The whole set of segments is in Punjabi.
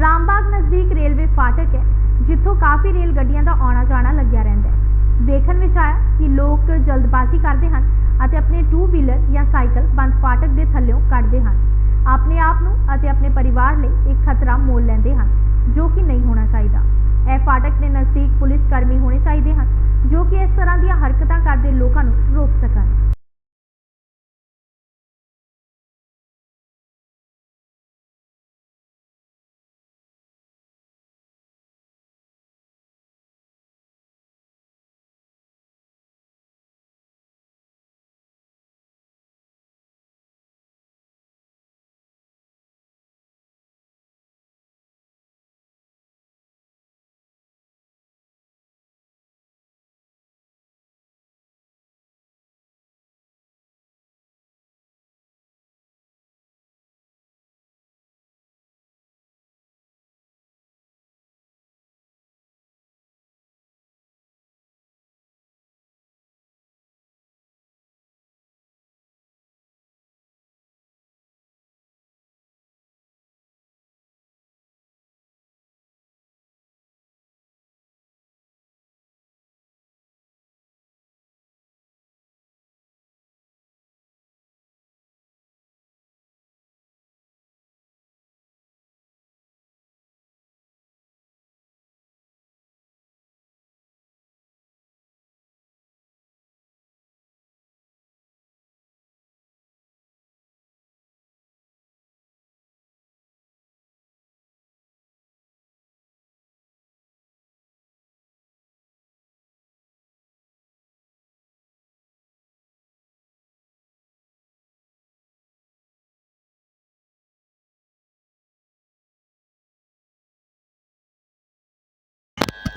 ਰਾਮਬਾਗ ਨਜ਼ਦੀਕ ਰੇਲਵੇ ਫਾਟਕ ਹੈ, ਜਿੱਥੋਂ ਕਾਫੀ ਰੇਲ ਗੱਡੀਆਂ ਦਾ ਆਉਣਾ ਜਾਣਾ ਲੱਗਿਆ ਰਹਿੰਦਾ ਹੈ। ਵੇਖਣ ਵਿੱਚ ਆਇਆ ਕਿ ਲੋਕ ਜਲਦਬਾਜ਼ੀ ਕਰਦੇ ਹਨ ਅਤੇ ਆਪਣੇ ਟੂ ਵੀਲਰ ਜਾਂ ਸਾਈਕਲ ਬੰਦ ਫਾਟਕ ਦੇ ਥੱਲਿਓਂ ਕੱਢਦੇ ਹਨ। ਆਪਣੇ ਆਪ ਨੂੰ ਅਤੇ ਆਪਣੇ ਪਰਿਵਾਰ ਲਈ ਇੱਕ ਖਤਰਾ ਮੋਲ ਲੈਂਦੇ ਹਨ, ਜੋ ਕਿ ਨਹੀਂ ਹੋਣਾ ਚਾਹੀਦਾ। ਇਹ ਫਾਟਕ ਦੇ ਨਜ਼ਦੀਕ ਪੁਲਿਸ ਕਰਮੀ ਹੋਣੇ ਚਾਹੀਦੇ ਹਨ, ਜੋ ਕਿ ਇਸ ਤਰ੍ਹਾਂ ਦੀਆਂ ਹਰਕਤਾਂ ਕਰਦੇ ਲੋਕਾਂ ਨੂੰ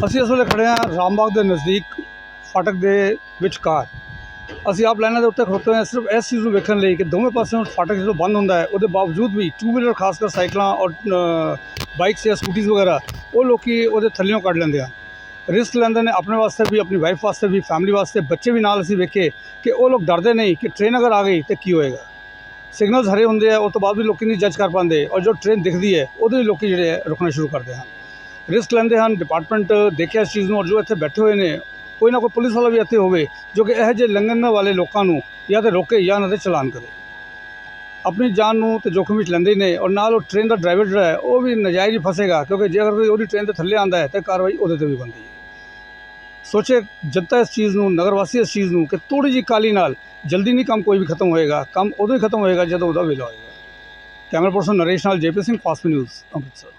ਅਸੀਂ ਇਸ ਵੇਲੇ ਖੜੇ ਹਾਂ ਰਾਮਬਾਗ ਦੇ ਨਜ਼ਦੀਕ ਫਾਟਕ ਦੇ ਵਿਚਕਾਰ। ਅਸੀਂ ਆਪ ਲਾਈਨਾਂ ਦੇ ਉੱਤੇ ਖੜੋਤੇ ਹਾਂ। ਸਿਰਫ ਇਸ ਚੀਜ਼ ਨੂੰ ਵੇਖਣ ਲਈ ਕਿ ਦੋਵੇਂ ਪਾਸਿਓਂ ਫਾਟਕ ਜਦੋਂ ਬੰਦ ਹੁੰਦਾ ਹੈ, ਉਹਦੇ ਬਾਵਜੂਦ ਵੀ ਟੂ ਵੀਲਰ ਖਾਸ ਕਰ ਸਾਈਕਲਾਂ ਔਰ ਬਾਈਕਸ ਜਾਂ ਸਕੂਟੀਜ਼ ਵਗੈਰਾ, ਉਹ ਲੋਕੀ ਉਹਦੇ ਥੱਲਿਓਂ ਕੱਢ ਲੈਂਦੇ ਆ। ਰਿਸਕ ਲੈਂਦੇ ਨੇ ਆਪਣੇ ਵਾਸਤੇ ਵੀ, ਆਪਣੀ ਵਾਈਫ ਵਾਸਤੇ ਵੀ ਫੈਮਿਲੀ ਵਾਸਤੇ। ਬੱਚੇ ਵੀ ਨਾਲ ਅਸੀਂ ਵੇਖੇ ਕਿ ਉਹ ਲੋਕ ਡਰਦੇ ਨਹੀਂ ਕਿ ਟ੍ਰੇਨ ਅਗਰ ਆ ਗਈ ਤੇ ਕੀ ਹੋਏਗਾ। ਸਿਗਨਲਸ ਹਰੇ ਹੁੰਦੇ ਆ ਉਸ ਤੋਂ ਬਾਅਦ ਵੀ ਲੋਕੀ ਨਹੀਂ ਜੱਜ ਕਰ ਪਾਉਂਦੇ। ਔਰ ਜੋ ਟ੍ਰੇਨ ਦਿਖਦੀ ਹੈ, ਉਹਦੇ ਵੀ ਲੋਕੀ ਜਿਹੜੇ ਆ ਰੁਕਣਾ ਸ਼ੁਰੂ ਕਰਦੇ ਹਨ। ਰਿਸਕ ਲੈਂਦੇ ਹਨ। ਡਿਪਾਰਟਮੈਂਟ ਦੇਖਿਆ ਇਸ ਚੀਜ਼ ਨੂੰ ਔਰ ਜੋ ਇੱਥੇ ਬੈਠੇ ਹੋਏ ਨੇ, ਕੋਈ ਨਾ ਕੋਈ ਪੁਲਿਸ ਵਾਲਾ ਵੀ ਇੱਥੇ ਹੋਵੇ ਜੋ ਕਿ ਇਹੋ ਜਿਹੇ ਲੰਘਣ ਵਾਲੇ ਲੋਕਾਂ ਨੂੰ ਜਾਂ ਤੇ ਰੋਕੇ ਜਾਂ ਉਹਨਾਂ ਦੇ ਚਲਾਨ ਕਰੇ। ਆਪਣੀ ਜਾਨ ਨੂੰ ਤੇ ਜੋਖਮ ਵਿੱਚ ਲੈਂਦੇ ਨੇ ਔਰ ਨਾਲ ਉਹ ਟ੍ਰੇਨ ਦਾ ਡਰਾਈਵਰ ਜਿਹੜਾ ਹੈ, ਉਹ ਵੀ ਨਜਾਇਜ਼ ਹੀ ਫਸੇਗਾ ਕਿਉਂਕਿ ਜੇ ਅਗਰ ਕੋਈ ਉਹਦੀ ਟ੍ਰੇਨ ਦੇ ਥੱਲੇ ਆਂਦਾ ਹੈ ਤੇ ਕਾਰਵਾਈ ਉਹਦੇ ਤੇ ਵੀ ਬਣਦੀ ਹੈ। ਸੋਚੇ ਜਨਤਾ ਇਸ ਚੀਜ਼ ਨੂੰ, ਨਗਰ ਵਾਸੀ ਇਸ ਚੀਜ਼ ਨੂੰ ਕਿ ਥੋੜੀ ਜਿਹੀ ਕਾਲੀ ਨਾਲ ਜਲਦੀ ਨਹੀਂ ਕੰਮ ਕੋਈ ਵੀ ਖਤਮ ਹੋਏਗਾ, ਕੰਮ ਉਦੋਂ ਹੀ ਖਤਮ ਹੋਏਗਾ ਜਦੋਂ ਉਹਦਾ ਵੇਲਾ ਹੋਏਗਾ। ਕੈਮਰਾ ਪਰਸਨ ਨਰੇਸ਼ ਨਾਲ JP Singh, fast news, Amritsar.